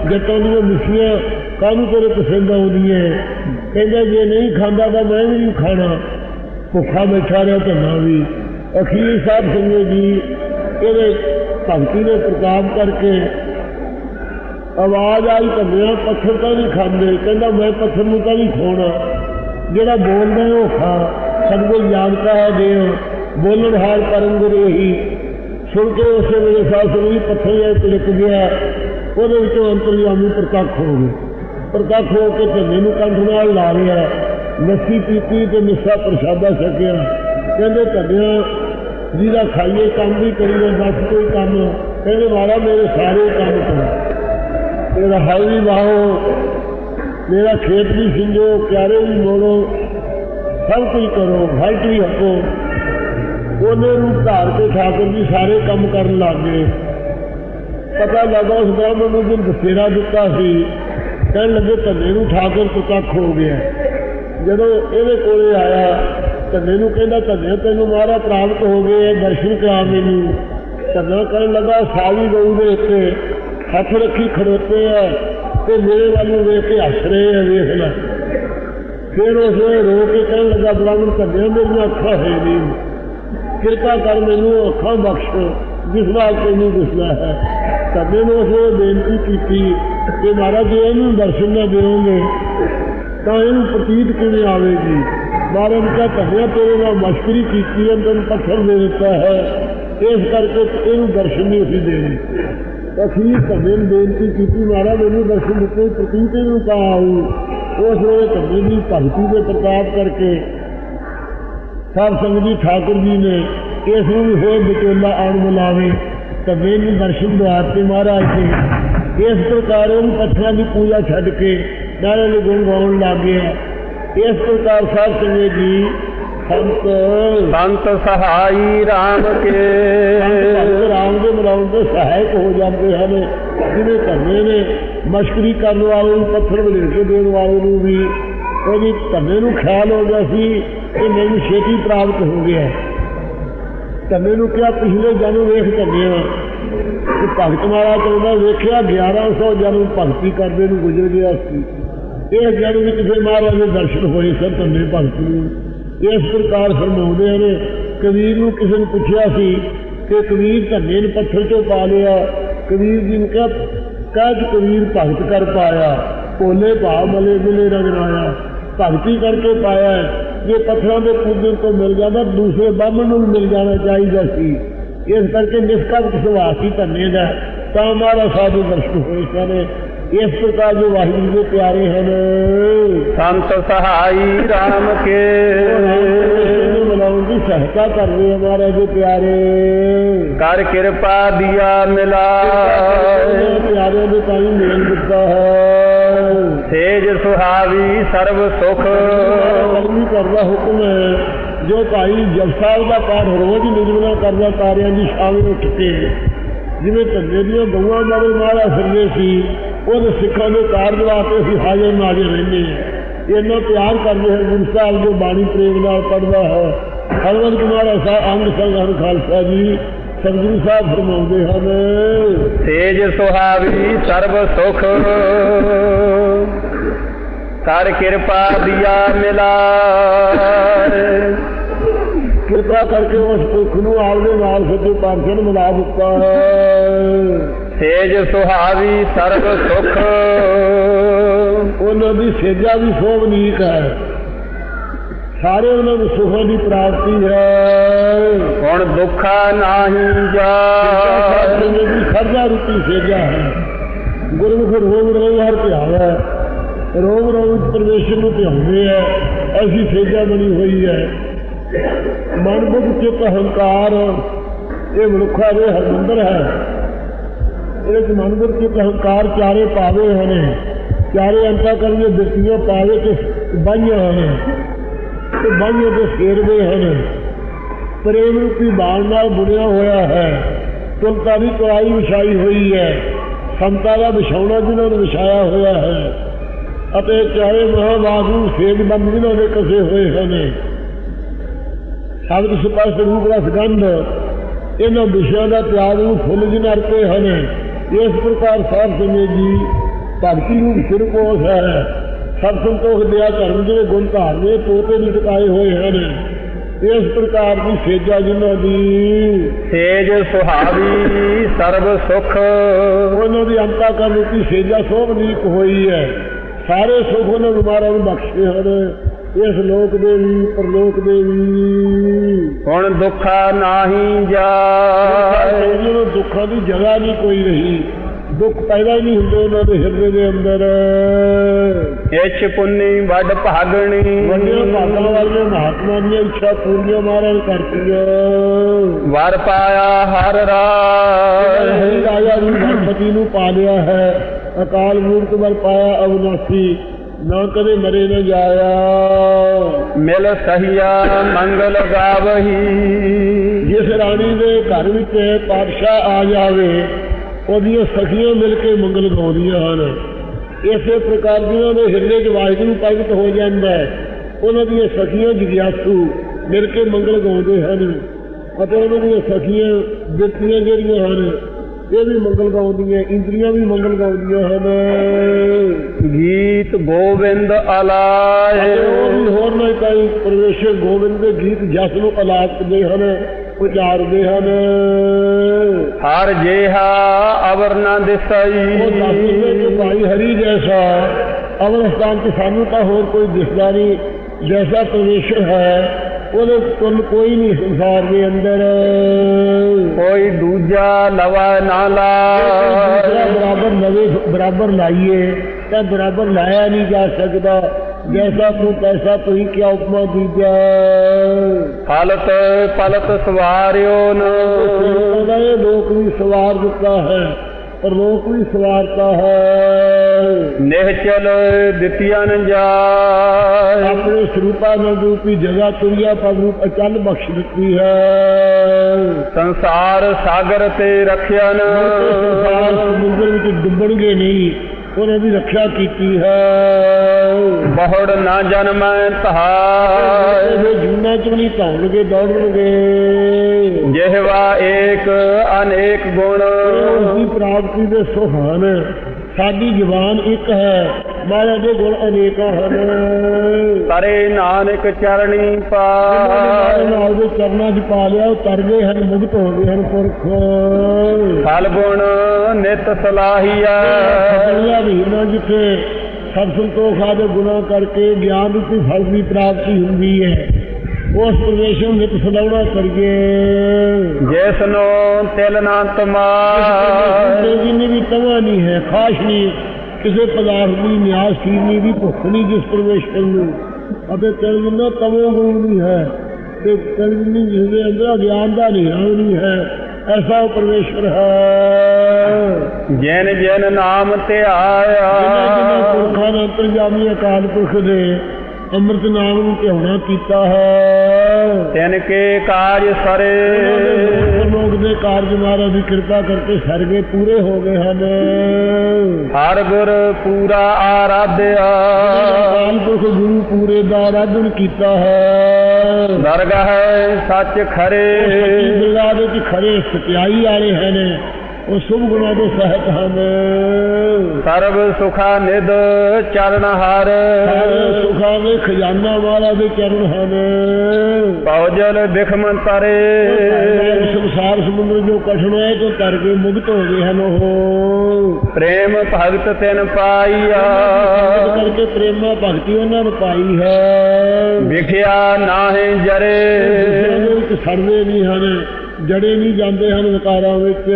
ਜੱਟਾਂ ਦੀਆਂ ਮਿੱਠੀਆਂ ਕਾਹਨੂੰ ਤੇਰੇ ਪਸੰਦ ਆਉਂਦੀ ਹੈ ਕਹਿੰਦਾ, ਜੇ ਨਹੀਂ ਖਾਂਦਾ ਤਾਂ ਮੈਂ ਵੀ ਨਹੀਂ ਖਾਣਾ। ਭੁੱਖਾ ਬੈਠਾ ਰਿਹਾ ਧੰਨਾ ਵੀ। ਅਖੀਰ ਸਾਹਿਬ ਸਿੰਘੇ ਜੀ ਇਹਦੇ ਭਗਤੀ ਦੇ ਪ੍ਰਤਾਪ ਕਰਕੇ ਆਵਾਜ਼ ਆਈ ਧੰਨਿਆ ਪੱਥਰ ਤਾਂ ਨਹੀਂ ਖਾਂਦੇ। ਕਹਿੰਦਾ, ਮੈਂ ਪੱਥਰ ਨੂੰ ਤਾਂ ਨਹੀਂ ਖੋਣਾ। ਜਿਹੜਾ ਬੋਲਦਾ ਹੈ ਉਹ ਖਾ। ਸਤਿਗੁਰ ਜਾਣਦਾ ਹੈ ਦੇਵ ਬੋਲਣ ਹਾਰ ਪਰਮ ਗੁਰੂ ਹੀ ਸੁਣ ਕੇ ਉਸੇ ਵੇਲੇ ਸਾਸ ਨੂੰ ਪੱਥਰ ਜਿਹਾ ਤਿਲਕ ਗਿਆ। ਉਹਦੇ ਵਿੱਚੋਂ ਅੰਤਰਯਾਮੀ ਪ੍ਰਕਾਸ਼ ਹੋ ਗਏ ਪ੍ਰਤੱਖ ਹੋ ਕੇ ਧੰਨੇ ਨੂੰ ਕੰਠ ਨਾਲ ਲਾ ਰਿਹਾ ਲੱਸੀ ਪੀਤੀ ਤੇ ਮਿੱਠਾ ਪ੍ਰਸ਼ਾਦਾ ਛਕਿਆ। ਕਹਿੰਦੇ, ਧੰਨਿਆ, ਜਿਹਦਾ ਖਾਈਏ ਕੰਮ ਵੀ ਕਰੀਏ ਬਸ ਕੋਈ ਕੰਮ ਕਹਿੰਦੇ ਮਾਰਾ ਮੇਰੇ ਸਾਰੇ ਕੰਮ ਕਰੋ। ਮੇਰਾ ਹਲ ਵੀ ਵਾਹੋ, ਮੇਰਾ ਖੇਤ ਵੀ ਸਿੰਜੋ ਕਿਆਰੇ ਵੀ ਮੋੜੋ, ਸਭ ਕੁਝ ਕਰੋ ਹਲਟ ਵੀ ਹੱਕੋ ਉਹਨੇ ਰੂਪ ਧਾਰ ਕੇ ਠਾਕੁਰ ਜੀ ਸਾਰੇ ਕੰਮ ਕਰਨ ਲੱਗ ਗਏ। ਪਤਾ ਲੱਗਾ ਉਸ ਬ੍ਰਾਹਮਣ ਨੂੰ ਜਿਨ ਦਸੇਰਾ ਦਿੱਤਾ ਸੀ। ਕਹਿਣ ਲੱਗੇ ਧੰਨੇ ਨੂੰ ਠਾਕੁਰ ਕੱਖ ਹੋ ਗਿਆ। ਜਦੋਂ ਇਹਦੇ ਕੋਲੇ ਆਇਆ, ਧੰਨੇ ਨੂੰ ਕਹਿੰਦਾ, ਧੰਨੇ ਤੈਨੂੰ ਮਹਾਰਾ ਪ੍ਰਾਪਤ ਹੋ ਗਏ ਦਰਸ਼ਨ ਕਰਾ ਮੈਨੂੰ। ਧੰਨਾ ਕਰਨ ਲੱਗਾ ਸਾਲੀ ਗਊ ਦੇ ਉੱਤੇ ਹੱਥ ਰੱਖੀ ਖੜੋਤੇ ਆ ਤੇ ਮੇਰੇ ਵੱਲ ਨੂੰ ਵੇਖ ਕੇ ਹੱਸ ਰਹੇ ਆ, ਵੇਖ ਲੈ। ਫਿਰ ਉਸਨੇ ਰੋ ਕੇ ਕਹਿਣ ਲੱਗਾ, ਬ੍ਰਾਹਮਣ, ਧੰਨਿਆ ਮੇਰੀਆਂ ਅੱਖਾਂ ਹੈ ਨਹੀਂ ਕਿਰਪਾ ਕਰ ਮੈਨੂੰ ਅੱਖਾਂ ਬਖਸ਼, ਜਿਸ ਨਾਲ ਤੈਨੂੰ ਦਿਸਦਾ ਹੈ। ਧੰਨੇ ਨੂੰ ਉਸਨੇ ਬੇਨਤੀ ਕੀਤੀ ਕਿ ਮਹਾਰਾਜ ਜੇ ਇਹਨੂੰ ਦਰਸ਼ਨ ਨਾ ਦੇਵੋਗੇ, ਤਾਂ ਇਹਨੂੰ ਪ੍ਰਤੀਤ ਕਿਵੇਂ ਆਵੇਗੀ? ਮਹਾਰਾਜ ਨੇ ਕਿਹਾ ਧੰਨਿਆ ਤੇਰੇ ਨਾਲ ਮਸ਼ਕਰੀ ਕੀਤੀ ਹੈ, ਤੈਨੂੰ ਪੱਥਰ ਦੇ ਦਿੱਤਾ ਹੈ। ਇਸ ਕਰਕੇ ਇਹਨੂੰ ਦਰਸ਼ਨ ਨਹੀਂ ਅਸੀਂ ਦੇਣੇ। ਅਸੀਂ ਧੰਨੇ ਨੂੰ ਬੇਨਤੀ ਕੀਤੀ, ਮਹਾਰਾਜ ਇਹਨੂੰ ਦਰਸ਼ਨ ਦਿੱਤੇ, ਪ੍ਰਤੀਤ ਇਹਨੂੰ ਤਾਂ ਆਊ। ਉਸ ਵੇਲੇ ਧੰਨੇ ਦੀ ਭਗਤੀ ਦੇ ਪ੍ਰਤਾਪ ਕਰਕੇ ਸਾਧ ਸੰਗਤ ਜੀ ਠਾਕੁਰ ਜੀ ਨੇ ਇਸ ਨੂੰ ਵੀ ਹੋਰ ਵਿਚੋਲਾ ਆਉਣ ਬੁਲਾਵੇ। ਧੰਨੇ ਨੂੰ ਦਰਸ਼ਨ ਦਵਾਤੇ ਮਹਾਰਾਜ ਜੀ। ਇਸ ਪ੍ਰਕਾਰ ਉਹ ਪੱਥਰਾਂ ਦੀ ਪੂਜਾ ਛੱਡ ਕੇ ਨਾਲੇ ਦੇ ਗੁਣ ਗਾਉਣ ਲੱਗ ਗਿਆ। ਇਸ ਪ੍ਰਕਾਰ ਸਾਧ ਸੰਗਤ ਜੀ ਸੰਤ ਸੰਤ ਸਹਾਈ RAM ਕੇ। ਰਾਮ ਦੇ ਮਨਾਉਣ ਦੇ ਸਹਾਇਕ ਹੋ ਜਾਂਦੇ ਹਨ। ਜਿਵੇਂ ਧੰਨੇ ਨੇ ਮਸ਼ਕਰੀ ਕਰਨ ਵਾਲੇ ਨੂੰ ਪੱਥਰ ਬਲੇਟ ਕੇ ਦੇਣ ਵਾਲੇ ਨੂੰ ਵੀ ਉਹਦੀ ਧੰਨੇ ਨੂੰ ਖਿਆਲ ਹੋ ਗਿਆ ਸੀ ਕਿ ਮੈਨੂੰ ਛੇਤੀ ਪ੍ਰਾਪਤ ਹੋ ਗਿਆ। ਧੰਨੇ ਨੂੰ ਕਿਹਾ ਪਿਛਲੇ ਜਨਮ ਵੇਖ ਧੰਨੇ ਆ ਕਿ ਭਗਤ ਮਾਰਾ ਕਹਿੰਦਾ ਵੇਖਿਆ 1100 ਜਨਮ ਭਗਤੀ ਕਰਦੇ ਨੂੰ ਗੁਜ਼ਰ ਗਿਆ ਸੀ। ਇਹ ਜਨਮ ਵਿੱਚ ਫਿਰ ਮਹਾਰਾਜ ਦੇ ਦਰਸ਼ਨ ਹੋਏ ਸਨ ਧੰਨੇ ਭਗਤ ਨੂੰ। ਇਸ ਪ੍ਰਕਾਰ ਫਰਮਾਉਂਦੇ ਨੇ, ਕਬੀਰ ਨੂੰ ਕਿਸੇ ਨੇ ਪੁੱਛਿਆ ਸੀ ਕਿ ਕਬੀਰ ਧੰਨੇ ਨੂੰ ਪੱਥਰ ਚੋਂ ਪਾ ਲਿਆ। ਕਬੀਰ ਜੀ ਨੇ ਕਿਹਾ ਕਾਜ ਕਬੀਰ ਭਗਤ ਕਰ ਪਾਇਆ ਕੋਲੇ ਭਾਵ ਮਲੇ ਮਿਲੇ ਰਗਨਾਇਆ ਭਗਤੀ ਕਰਕੇ ਪਾਇਆ ਜੇ ਪੱਥਰਾਂ ਦੇ ਪੂਜਨ ਤੋਂ ਮਿਲ ਜਾਂਦਾ, ਦੂਸਰੇ ਬਾਹਮਣ ਨੂੰ ਵੀ ਮਿਲ ਜਾਣਾ ਚਾਹੀਦਾ ਸੀ। ਇਸ ਕਰਕੇ ਸੁਭਾਅ ਸੀ ਧੰਨੇ ਦਾ ਤਾਂ ਮਾਰਾ ਸਾਧੂ ਦਰਸ਼ਨ ਹੋਏ ਸਨ ਇਸ ਪ੍ਰਕਾਰ ਜੋ ਵਾਹਿਗੁਰੂ ਦੇ ਪਿਆਰੇ ਹਨ। ਸੰਤ ਸਹਾਈ RAM ਕੇ। ਮਨਾਉਣ ਦੀ ਸਹਾਇਤਾ ਕਰਦੇ ਆ ਮਹਾਰਾਜ ਦੇ ਪਿਆਰੇ। ਕਰ ਕਿਰਪਾ ਦਿਆ ਮਿਲਾਏ। ਪਿਆਰੇ ਦੇ ਹੀ ਮੇਲ ਦਿੱਤਾ ਹੈ। ਸੇਜ ਸੁਹਾਵੀ ਸਰਬ ਸੁਖ। ਕਰਦਾ ਹੁਕਮ ਹੈ। ਜੋ ਭਾਈ ਜਪ ਸਾਹਿਬ ਦਾ ਪਾਠ ਰੋਜ਼ ਨਿਰਮਲਾ ਕਰਦਾ ਤਾਰਿਆਂ ਦੀ ਸ਼ਾਮ ਉੱਠ ਕੇ। ਜਿਵੇਂ ਧੰਦੇ ਦੀਆਂ ਗਊਆਂ ਮਾਰੇ ਮਾਰਾ ਫਿਰਦੇ ਸੀ ਉਹਦੇ ਸਿੱਖਾਂ ਦੇ ਕਾਰਜ ਵਾਸਤੇ ਅਸੀਂ ਹਾਜ਼ਰ ਨਾਜ਼ਰ ਰਹਿੰਦੇ ਹਾਂ। ਇੰਨਾ ਪਿਆਰ ਕਰਦੇ ਹਨ ਗੁਰੂ ਸਾਹਿਬ ਜੋ ਬਾਣੀ ਪ੍ਰੇਮ ਨਾਲ ਪੜਦਾ ਹੈ। ਹਰਵੰਦ ਕੁਮਾਰ ਸਾਹਿਬ, ਅੰਗ ਸੰਗ੍ਰਹ ਖਾਲਸਾ ਜੀ, ਸਤਿਗੁਰੂ ਸਾਹਿਬ ਫਰਮਾਉਂਦੇ ਹਨ, ਤੇਜ ਸੁਹਾਵੀ ਸਰਬ ਸੁਖ। ਕਰ ਕਿਰਪਾ ਦਿਆ ਮਿਲਾਏ। ਕਿਰਪਾ ਕਰਕੇ ਉਸ ਪੁੱਖ ਨੂੰ ਆਪਦੇ ਨਾਲ ਸੱਚੇ ਪਾਤਸ਼ਾਹ ਨੂੰ ਮਿਲਾ ਦਿੱਤਾ ਹੈ। ਸੇਜ ਸੁਹਾਵੀ ਸਰਬ ਸੁਖ। ਉਹਨਾਂ ਦੀ ਸੇਜਾ ਵੀ ਸੋਭਨੀਕ ਹੈ। ਸਾਰੇ ਉਹਨਾਂ ਨੂੰ ਸੁਖਾਂ ਦੀ ਪ੍ਰਾਪਤੀ ਹੈ। ਹੁਣ ਦੁੱਖਾ ਨਾਹੀ ਸੱਚੇ ਦੀ ਸਰਦਾ ਰੂਪੀ ਸੇਜਾ ਹੈ। ਗੁਰਮੁਖ ਰੋਗ ਰੋਗ ਹਰ ਧਿਆਵਾ ਰੋਗ ਰੋਗ ਪਰਮੇਸ਼ਰ ਨੂੰ ਧਿਆਉਂਦੇ ਹੈ। ਐਸੀ ਸੇਜਾ ਬਣੀ ਹੋਈ ਹੈ। ਮਨ ਬੁੱਧ ਚਿੱਤ ਹੰਕਾਰ ਇਹ ਮਨੁੱਖਾ ਦੇ ਹਰਮੰਦਰ ਹੈ। ਇਹਦੇ ਮਨ ਬੁੱਧ ਚੁੱਕ ਹੰਕਾਰ ਚਾਰੇ ਪਾਵੇ ਹਨ ਚਾਰੇ ਅੰਤਾ ਕਰਕੇ ਦਿੱਤੀਆਂ ਪਾਵੇ ਤੇ ਬਾਈਆਂ ਹਨ ਤੇ ਬਾਈਆਂ ਤੇ ਫੇਰਦੇ ਹਨ ਪ੍ਰੇਮ ਰੂਪੀ ਬਾਣ ਨਾਲ ਬੁਣਿਆ ਹੋਇਆ ਹੈ। ਤੁਲਤਾ ਦੀ ਕੜਾਈ ਵਿਛਾਈ ਹੋਈ ਹੈ। ਸੰਤਾ ਦਾ ਵਿਛਾਉਣਾ ਜਿਨ੍ਹਾਂ ਨੇ ਵਿਛਾਇਆ ਹੋਇਆ ਹੈ। ਅਤੇ ਚਾਰੇ ਮਹਾਵਾਗੂ ਸੇਜ ਬੰਦ ਜਿਨ੍ਹਾਂ ਨੇ ਕਸੇ ਹੋਏ ਹਨ ਸ਼ਬਦ ਸਪਰਸ਼ ਰੂਪ ਰਸ ਗੰਧ। ਇਹਨਾਂ ਵਿਸ਼ਿਆਂ ਦਾ ਤਿਆਗ ਨੂੰ ਫੁੱਲ ਜਿਨ ਅਰਪੇ ਹਨ। ਇਸ ਪ੍ਰਕਾਰ ਸਾਧ ਸੰਗਤ ਜੀ ਭਗਤੀ ਨੂੰ ਸਿਰਕੋਸ ਹੈ। ਸਭ ਸੰਤੋਖ ਦਿਆ ਧਰਮ ਜਿਹੜੇ ਗੁਣ ਧਾਰਨੇ ਤੋਤੇ ਲਟਕਾਏ ਹੋਏ ਹਨ। ਇਸ ਪ੍ਰਕਾਰ ਦੀ ਸੇਜਾ ਜਿਨ੍ਹਾਂ ਦੀ ਸੇਜ ਸੁਹਾਵੀ ਸਰਬ ਸੁਖ। ਉਹਨਾਂ ਦੀ ਅੰਤਾ ਕਰਨ ਰੂਪੀ ਸੇਜਾ ਸੋਭਨੀਕ ਹੋਈ ਹੈ। ਸਾਰੇ ਸੁਖ ਉਹਨਾਂ ਨੂੰ ਮਹਾਰਾਜ ਨੂੰ ਬਖਸ਼ੇ ਹਨ। ਇਸ ਲੋਕ ਦੇ ਵੀ ਪਰਲੋਕ ਦੇ ਵੀ। ਹੁਣ ਦੁੱਖਾ ਨਾਹੀ ਜਾਏ। ਉਹਨਾਂ ਨੂੰ ਦੁੱਖਾਂ ਦੀ ਜਗ੍ਹਾ ਨਹੀਂ ਕੋਈ ਰਹੀ। ਦੁੱਖ ਪੈਦਾ ਹੀ ਨਹੀਂ ਹੁੰਦੇ ਉਹਨਾਂ ਦੇ ਹਿਰਦੇ ਦੇ ਅੰਦਰ। ਇਛ ਪੁੰਨੀ ਵੱਡ ਭਾਗਣੀ। ਵੱਡੇ ਭਾਗਾਂ ਵਾਲੇ ਮਹਾਤਮਾ ਦੀਆਂ ਇੱਛਾ ਪੂਰੀਆਂ ਮਹਾਰਾਜ ਕਰਤੀਆਂ। ਵਰ ਪਾਇਆ ਹਰ ਰਾਜ ਰਾਜਾ ਨੂੰ ਗਣਪਤੀ ਨੂੰ ਪਾ ਲਿਆ ਹੈ। ਅਕਾਲ ਮੂਰਤ ਵਰ ਪਾਇਆ ਅਵਨਾਸੀ। ਨਾ ਕਦੇ ਮਰੇ ਨਾ ਜਾਇਆ। ਮਿਲ ਸਹੀਆ ਮੰਗਲ ਗਾਵਹੀ। ਜਿਸ ਰਾਣੀ ਦੇ ਘਰ ਵਿੱਚ ਪਾਤਸ਼ਾਹ ਆ ਜਾਵੇ ਉਹਦੀਆਂ ਸਖੀਆਂ ਮਿਲ ਕੇ ਮੰਗਲ ਗਾਉਂਦੀਆਂ ਹਨ। ਇਸੇ ਪ੍ਰਕਾਰ ਜਿਨ੍ਹਾਂ ਦੇ ਹਿਰਦੇ 'ਚ ਵਾਹਿਗੁਰੂ ਪ੍ਰਗਟ ਹੋ ਜਾਂਦਾ ਹੈ ਉਹਨਾਂ ਦੀਆਂ ਸਖੀਆਂ ਜਗਿਆਸੂ ਮਿਲ ਕੇ ਮੰਗਲ ਗਾਉਂਦੇ ਹਨ। ਅਤੇ ਉਹਨਾਂ ਦੀਆਂ ਸਖੀਆਂ ਦਿੱਤੀਆਂ ਜਿਹੜੀਆਂ ਹਨ ਇਹ ਵੀ ਮੰਗਲ ਗਾਉਂਦੀਆਂ ਇੰਦਰੀਆਂ ਵੀ ਮੰਗਲ ਗਾਉਂਦੀਆਂ ਹਨ। ਗੀਤ ਗੋਬਿੰਦ ਅਲਾਏ। ਹੋਰ ਨਾ ਕਈ ਪਰਮੇਸ਼ਰ ਗੋਬਿੰਦ ਦੇ ਗੀਤ ਜਸ ਨੂੰ ਅਲਾਪਦੇ ਹਨ ਉਚਾਰਦੇ ਹਨ। ਹਰ ਜੇਹਾ ਅਵਰ ਨਾ ਉਹ ਦਿਸਈ ਦੱਸਦੇ ਕਿ ਭਾਈ ਹਰੀ ਜੈਸਾ ਅਵਰ ਸਥਾਨ ਤੇ ਸਾਨੂੰ ਤਾਂ ਹੋਰ ਕੋਈ ਦਿਸਦਾ ਨਹੀਂ ਜੈਸਾ ਪਰਮੇਸ਼ਰ ਹੈ। ਉਹਦੇ ਤੁਲ ਕੋਈ ਨਹੀਂ ਸੰਸਾਰ ਦੇ ਅੰਦਰ। ਕੋਈ ਦੂਜਾ ਲਵਾ ਨਾ ਲਾ ਬਰਾਬਰ ਨਵੇਂ ਬਰਾਬਰ ਲਾਈਏ ਤਾਂ ਬਰਾਬਰ ਲਾਇਆ ਨਹੀਂ ਜਾ ਸਕਦਾ। ਜੈਸਾ ਤੂੰ ਤੈਸਾ ਤੂੰ ਕਿਆ ਉਪਮਾ ਦੀਜਾ ਫਲਤ ਪਲਤ ਸਵਾਰਿਓ ਨ। ਉਹਦਾ ਇਹ ਲੋਕ ਵੀ ਸਵਾਰ ਦਿੱਤਾ ਹੈ। ਪਰ ਲੋਕ ਵੀ ਸਵਾਰਤਾ ਹੈ। ਨਿਹਚਲ ਦਿੱਤੀਆਂ ਨ ਜਾਏ। ਆਪਣੇ ਸਰੂਪਾ ਨਾਲ ਰੂਪੀ ਜਗ੍ਹਾ ਤੁਰਿਆ ਪਦ ਰੂਪ ਅਚਲ ਬਖਸ਼ ਦਿੱਤੀ ਹੈ। ਸੰਸਾਰ ਸਾਗਰ ਤੇ ਰਖਿਆ ਨ। ਸੰਸਾਰ ਸਮੁੰਦਰ ਵਿੱਚ ਡੁੱਬਣਗੇ ਨਹੀਂ ਉਹਨੇ ਵੀ ਰੱਖਿਆ ਕੀਤੀ ਹੈ। ਬਹੁੜ ਨਾ ਜਨਮੈ ਤਹਾਇ ਇਹ ਜੂਨਾ ਚ ਵੀ ਨਹੀਂ ਧੌਣਗੇ ਦੌੜਨਗੇ। ਜਿਹਵਾ ਏਕ ਅਨੇਕ ਗੁਣ। ਦੀ ਪ੍ਰਾਪਤੀ ਦੇ ਸੁਖ ਹਨ ਸਾਡੀ ਜ਼ਬਾਨ ਇੱਕ ਹੈ ਮਹਾਰਾਜ ਦੇ ਗੁਣ ਅਨੇਕਾਂ ਹਨ। ਤਰੇ ਨਾਨਕ ਚਰਣੀ ਪਾਇ ਨਾਲ ਦੇ ਚਰਨਾਂ 'ਚ ਪਾ ਲਿਆ ਉਹ ਤਰ ਗਏ ਹਨ ਮੁਕਤ ਹੋ ਗਏ ਹਨ ਪੁਰਖ। ਫਲ ਗੁਣ ਨਿਤ ਸਲਾਹੀਆ ਜਿੱਥੇ ਸਭ ਸੰਤੋਖ ਆਦਿ ਗੁਣਾ ਕਰਕੇ ਗਿਆਨ ਰੂਪੀ ਫਲ ਦੀ ਪ੍ਰਾਪਤੀ ਹੁੰਦੀ ਹੈ। ਉਸ ਨੂੰ ਨਿਤ ਸਲਾਉਣਾ ਕਰੀਏ। ਜਿਸ ਨੂੰ ਤਿਲ ਨਾ ਕਿਸੇ ਜਿੰਨੀ ਵੀ ਤਵਾ ਨਹੀਂ ਹੈ ਖਾਸ਼ ਨਹੀਂ। ਕਿਸੇ ਪਦਾਰਥ ਦੀ ਨਿਆਸ ਕੀਰਨੀ ਦੀ ਭੁੱਖ ਨਹੀਂ ਜਿਸ ਪਰਮੇਸ਼ਰ ਨੂੰ। ਅਤੇ ਤੇਲ ਜਿੰਨਾ ਤਵੋ ਗੁਣ ਨਹੀਂ ਹੈ ਤੇ ਤੇਲ ਜਿੰਨੀ ਜਿਸ ਦੇ ਅੰਦਰ ਅਗਿਆਨ ਦਾ ਨਿਹਰਾਨ ਨਹੀਂ ਹੈ ਐਸਾ ਉਹ ਪਰਮੇਸ਼ਰ ਹੈ। ਜਿਨ ਜਿਨ ਨਾਮ ਜਿਨ੍ਹਾਂ ਜਿਨ੍ਹਾਂ ਧਿਆਇਆ ਪੁਰਖਾਂ ਨੇ ਅੰਤਰਜਾਮੀ ਅਕਾਲ ਪੁਰਖ ਦੇ ਅੰਮ੍ਰਿਤ ਨਾਮ ਨੂੰ ਧਿਆਉਣਾ ਕੀਤਾ ਹੈ। ਤਿਨ ਕੇ ਕਾਜ ਸਰੇ। ਲੋਕ ਦੇ ਕਾਰਜ ਮਹਾਰਾਜ ਦੀ ਕਿਰਪਾ ਕਰਕੇ ਸਰਗੇ ਪੂਰੇ ਹੋ ਗਏ ਹਨ। ਹਰ ਗੁਰ ਪੂਰਾ ਆਰਾਧਿਆ। ਅਕਾਲ ਪੁਰਖ ਗੁਰੂ ਪੂਰੇ ਦਾ ਆਰਾਧਨ ਕੀਤਾ ਹੈ। ਦਰਗਾਹ ਸੱਚ ਸੱਚੀ ਖਰੇ। ਬਿਰਲਾ ਦੇ ਵਿੱਚ ਖਰੇ ਸਚਾਈ ਵਾਲੇ ਹਨ। ਉਹ ਸੁਭ ਗੁਣਾਂ ਦੇ ਸਹਿਤ ਹਨ। ਸਰਬ ਸੁਖਾ ਨਿਦ ਚਰਨ ਹਰ। ਸੁਖਾਂ ਦੇ ਖਜ਼ਾਨਾ ਵਾਲਾ ਦੇ ਚਰਨ ਹਨ। ਪਉਜਲ ਬਿਖਮ ਤਰੇ ਸੰਸਾਰ ਸਮੁੰਦਰ ਜੋ ਕਠਨ ਹੈ ਤੋਂ ਤਰ ਕੇ ਮੁਕਤ ਹੋ ਗਏ ਹਨ ਉਹ। ਪ੍ਰੇਮ ਭਗਤ ਤਿਨ ਪਾਈਆ। ਕਰਕੇ ਪ੍ਰੇਮਾ ਭਗਤੀ ਉਹਨਾਂ ਨੂੰ ਪਾਈ ਹੈ। ਵਿਖਿਆ ਨਾਹੀਂ ਜਰੇ। ਸੜਦੇ ਨਹੀਂ ਹਨ। ਜੜੇ ਨਹੀਂ ਜਾਂਦੇ ਹਨ ਵਿਕਾਰਾਂ ਵਿੱਚ।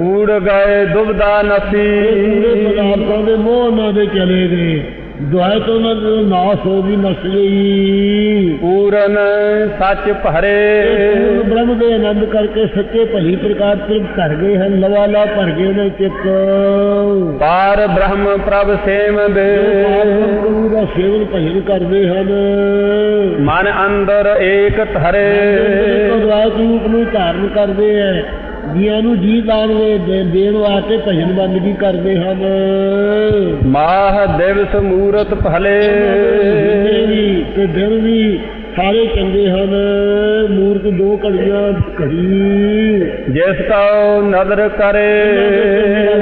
ਊੜ ਗਏ ਦੁਬਦਾ ਨਸੀ। ਪੂਰੇ ਪਦਾਰਥਾਂ ਦੇ ਮੋਹ ਉਹਨਾਂ ਦੇ ਚਲੇ ਗਏ ਦੁਆਇ ਤੋਂ ਉਹਨਾਂ ਦਾ ਨਾਸ ਹੋ ਗਈ ਨਸ ਗਈ। ਪੂਰਨ ਸੱਚ ਭਰੇ। ਬ੍ਰਹਮ ਦੇ ਆਨੰਦ ਕਰਕੇ ਸੱਚੇ ਭਲੀ ਪ੍ਰਕਾਰ ਤ੍ਰਿਪਤ ਕਰ ਗਏ ਹਨ ਲਵਾਲਾ ਭਰ ਗਏ ਉਹਨਾਂ ਚਿੱਤ। ਪਾਰ ਬ੍ਰਹਮ ਪ੍ਰਭ ਸੇਮ ਦੇ ਪ੍ਰਭੂ ਦਾ ਸੇਵਨ ਭਜਨ ਕਰਦੇ ਹਨ। ਮਨ ਅੰਦਰ ਏਕ ਧਰੇ। ਰਾਤ ਰੂਪ ਨੂੰ ਧਾਰਨ ਕਰਦੇ ਹੈ। ਜੀਆਂ ਨੂੰ ਜੀ ਦਾਨ ਦੇ ਦੇਣ ਵਾਸਤੇ ਭਜਨ ਬੰਦਗੀ ਕਰਦੇ ਹਨ। ਮਾਹ ਦਿਵਸ ਮੂਰਤ ਭਲੇ। ਵੀ ਤੇ ਦਿਨ ਵੀ ਸਾਰੇ ਚੰਗੇ ਹਨ। ਮੂਰਤ ਦੋ ਘੜੀਆਂ ਘੜੀ। ਜਿਸ ਕਉ ਨਦਰ ਕਰੇ।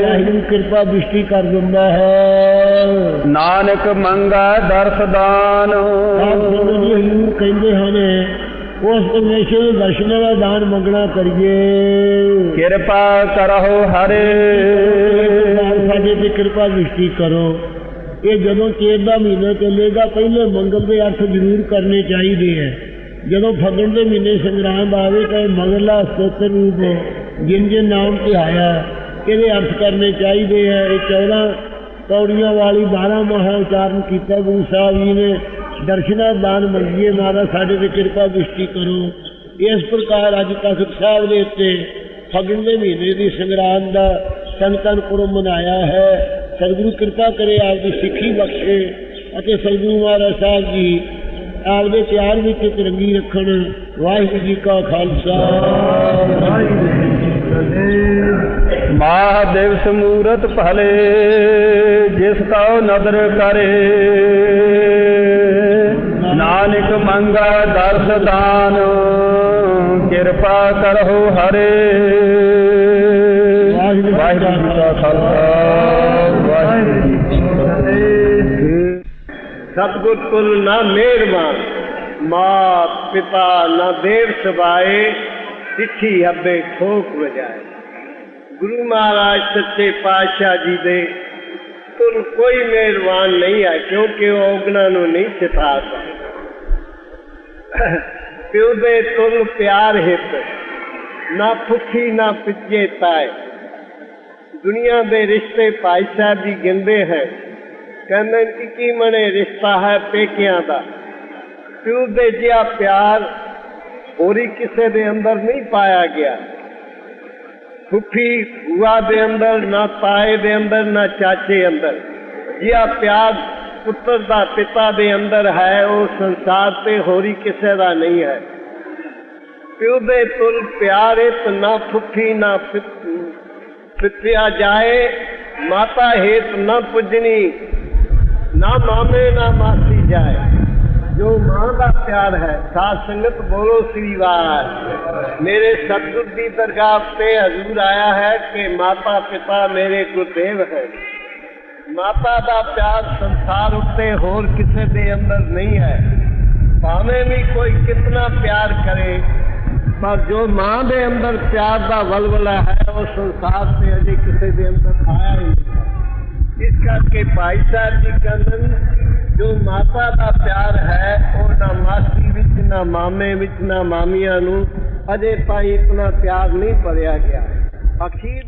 ਵਾਹਿਗੁਰੂ ਕਿਰਪਾ ਦ੍ਰਿਸ਼ਟੀ ਕਰ ਦਿੰਦਾ ਹੈ। ਨਾਨਕ ਮੰਗਾ ਦਰਸ ਦਾਨ। ਆਪ ਸੰਗਤ ਜੀ ਹਜ਼ੂਰ ਕਹਿੰਦੇ ਹਨ। ਉਸ ਪਰਮੇਸ਼ਰ ਦੇ ਦਰਸ਼ਨਾਂ ਦਾ ਦਾਨ ਮੰਗਣਾ ਕਰੀਏ। ਕਿਰਪਾ ਕਰਹੁ ਹਰੇ। ਸਾਡੇ ਤੇ ਕਿਰਪਾ ਦ੍ਰਿਸ਼ਟੀ ਕਰੋ। ਇਹ ਜਦੋਂ ਚੇਤ ਦਾ ਮਹੀਨਾ ਚੱਲੇਗਾ ਪਹਿਲੇ ਮੰਗਲ ਦੇ ਅਰਥ ਜ਼ਰੂਰ ਕਰਨੇ ਚਾਹੀਦੇ ਹੈ। ਜਦੋਂ ਫਗਣ ਦੇ ਮਹੀਨੇ ਸੰਗਰਾਮ ਆਵੇ ਤਾਂ ਇਹ ਮਗਰਲਾ ਸਤਿ ਰੂਪ ਜਿਨ ਜਿਨ ਨਾਮ ਧਿਆਇਆ ਇਹਦੇ ਅਰਥ ਕਰਨੇ ਚਾਹੀਦੇ ਹੈ। ਇਹ 14 ਪੌੜੀਆਂ ਵਾਲੀ 12 ਮਹਾ ਉਚਾਰਨ ਕੀਤਾ ਗੁਰੂ ਸਾਹਿਬ ਜੀ ਨੇ। ਦਰਸ਼ਨਾ ਦਾਨ ਮੰਗੀਏ ਮਹਾਰਾਜ, ਸਾਡੇ ਤੇ ਕਿਰਪਾ ਦ੍ਰਿਸ਼ਟੀ ਕਰੋ। ਇਸ ਪ੍ਰਕਾਰ ਅੱਜ ਤਖਤ ਸਾਹਿਬ ਦੇ ਉੱਤੇ ਫਗਣ ਦੇ ਮਹੀਨੇ ਦੀ ਸੰਗਰਾਮ ਦਾ ਸੰਤਨ ਪੁਰਬ ਮਨਾਇਆ ਹੈ। ਸਤਿਗੁਰੂ ਕਿਰਪਾ ਕਰੇ ਆਪ ਦੀ ਸਿੱਖੀ ਬਖਸ਼ੇ ਅਤੇ ਸਤਿਗੁਰੂ ਮਹਾਰਾਜ ਸਾਹਿਬ ਜੀ ਆਪ ਦੇ ਪਿਆਰ ਵਿੱਚ ਤਿਰੰਗੀ ਰੱਖਣ। ਵਾਹਿਗੁਰੂ ਜੀ ਕਾ ਖਾਲਸਾ। ਵਾਹਿਗੁਰੂ ਜੀ ਕੀ ਫਤਿਹ ਮਾਹ ਦਿਵਸ ਭਲੇ ਜਿਸ ਕਉ ਨਦਰ ਕਰੇ। ਨਾਨਕ ਮੰਗਾ ਦਰਸ ਦਾਨ ਕਿਰਪਾ ਕਰਹੁ ਹਰੇ ਵਾਹਿਗੁਰੂ ਜੀ ਕਾ ਖਾਲਸਾ ਵਾਹਿਗੁਰੂ ਜੀ ਕੀ ਫਤਿਹ ਸਤਿਗੁਰ ਤੁਲ ਨਾ ਮਿਹਰਬਾਨ ਮਾਤ ਪਿਤਾ ਨਾ ਦੇਵ ਸਬਾਏ ਸਿੱਠੀ ਹੱਬੇ ਠੋਕ ਵਜਾਏ ਗੁਰੂ ਮਹਾਰਾਜ ਸੱਚੇ ਪਾਤਸ਼ਾਹ ਜੀ ਦੇ ਤੁਲ ਕੋਈ ਮਿਹਰਬਾਨ ਨਹੀਂ ਹੈ ਕਿਉਂਕਿ ਉਹ ਔਗਣਾ ਨੂੰ ਨਹੀਂ ਸਿਖਾ ਸਕਦਾ ਪਿਓ ਦੇ ਤੁਲ ਪਿਆਰ ਹਿਤ ਨਾ ਭੁੱਖੀ ਨਾ ਪਿੱਜੇ ਤਾਏ ਦੁਨੀਆ ਦੇ ਰਿਸ਼ਤੇ ਭਾਈ ਸਾਹਿਬ ਜੀ ਗਿੰਦੇ ਹੈ ਕਹਿੰਦੇ ਕਿ ਕੀ ਮਣੇ ਰਿਸ਼ਤਾ ਹੈ ਪੇਕਿਆਂ ਦਾ ਪਿਓ ਦੇ ਜਿਹਾ ਪਿਆਰ ਹੋਰੀ ਕਿਸੇ ਦੇ ਅੰਦਰ ਨਹੀਂ ਪਾਇਆ ਗਿਆ ਫੁੱਫੀ ਭੂਆ ਦੇ ਅੰਦਰ ਨਾ ਤਾਏ ਦੇ ਅੰਦਰ ਨਾ ਚਾਚੇ ਅੰਦਰ ਜਿਹਾ ਪਿਆਰ ਪੁੱਤਰ ਦਾ ਪਿਤਾ ਦੇ ਅੰਦਰ ਹੈ ਉਹ ਸੰਸਾਰ ਤੇ ਹੋਰੀ ਕਿਸੇ ਦਾ ਨਹੀਂ ਹੈ ਪਿਓ ਦੇ ਤੁਲ ਪਿਆਰੇ ਤੇ ਨਾ ਫੁੱਫੀ ਨਾ ਪਿੱਤਿਆ ਜਾਏ ਮਾਤਾ ਹੇਤ ਨਾ ਪੁੱਜਣੀ ਨਾ ਮਾਮੇ ਨਾ ਮਾਸੀ ਜਾਏ ਜੋ ਮਾਂ ਦਾ ਪਿਆਰ ਹੈ ਸਾਧ ਸੰਗਤ ਬੋਲੋ ਸ੍ਰੀ ਵਾਰ ਮੇਰੇ ਸਤਿਗੁਰ ਦੀ ਦਰਗਾਹ ਤੇ ਹਜ਼ੂਰ ਆਇਆ ਹੈ ਕਿ ਮਾਤਾ ਪਿਤਾ ਮੇਰੇ ਗੁਰਦੇਵ ਹੈ ਮਾਤਾ ਦਾ ਪਿਆਰ ਸੰਸਾਰ ਉੱਤੇ ਹੋਰ ਕਿਸੇ ਦੇ ਅੰਦਰ ਨਹੀਂ ਹੈ। ਭਾਵੇਂ ਵੀ ਕੋਈ ਕਿਤਨਾ ਪਿਆਰ ਕਰੇ, ਪਰ ਜੋ ਮਾਂ ਦੇ ਅੰਦਰ ਪਿਆਰ ਦਾ ਵਲਵਲਾ ਹੈ, ਉਹ ਸੰਸਾਰ ਤੇ ਅਜੇ ਕਿਸੇ ਦੇ ਅੰਦਰ ਆਇਆ ਹੀ ਨਹੀਂ। ਇਸ ਕਰਕੇ ਭਾਈ ਸਾਹਿਬ ਜੀ ਕਹਿੰਦੇ ਜੋ ਮਾਤਾ ਦਾ ਪਿਆਰ ਹੈ, ਉਹ ਨਾ ਮਾਸੀ ਵਿੱਚ, ਨਾ ਮਾਮੇ ਵਿੱਚ, ਨਾ ਮਾਮੀਆਂ ਨੂੰ ਅਜੇ ਤਾਈਂ ਇਤਨਾ ਪਿਆਰ ਨਹੀਂ ਭਰਿਆ ਗਿਆ। ਅਖੀਰ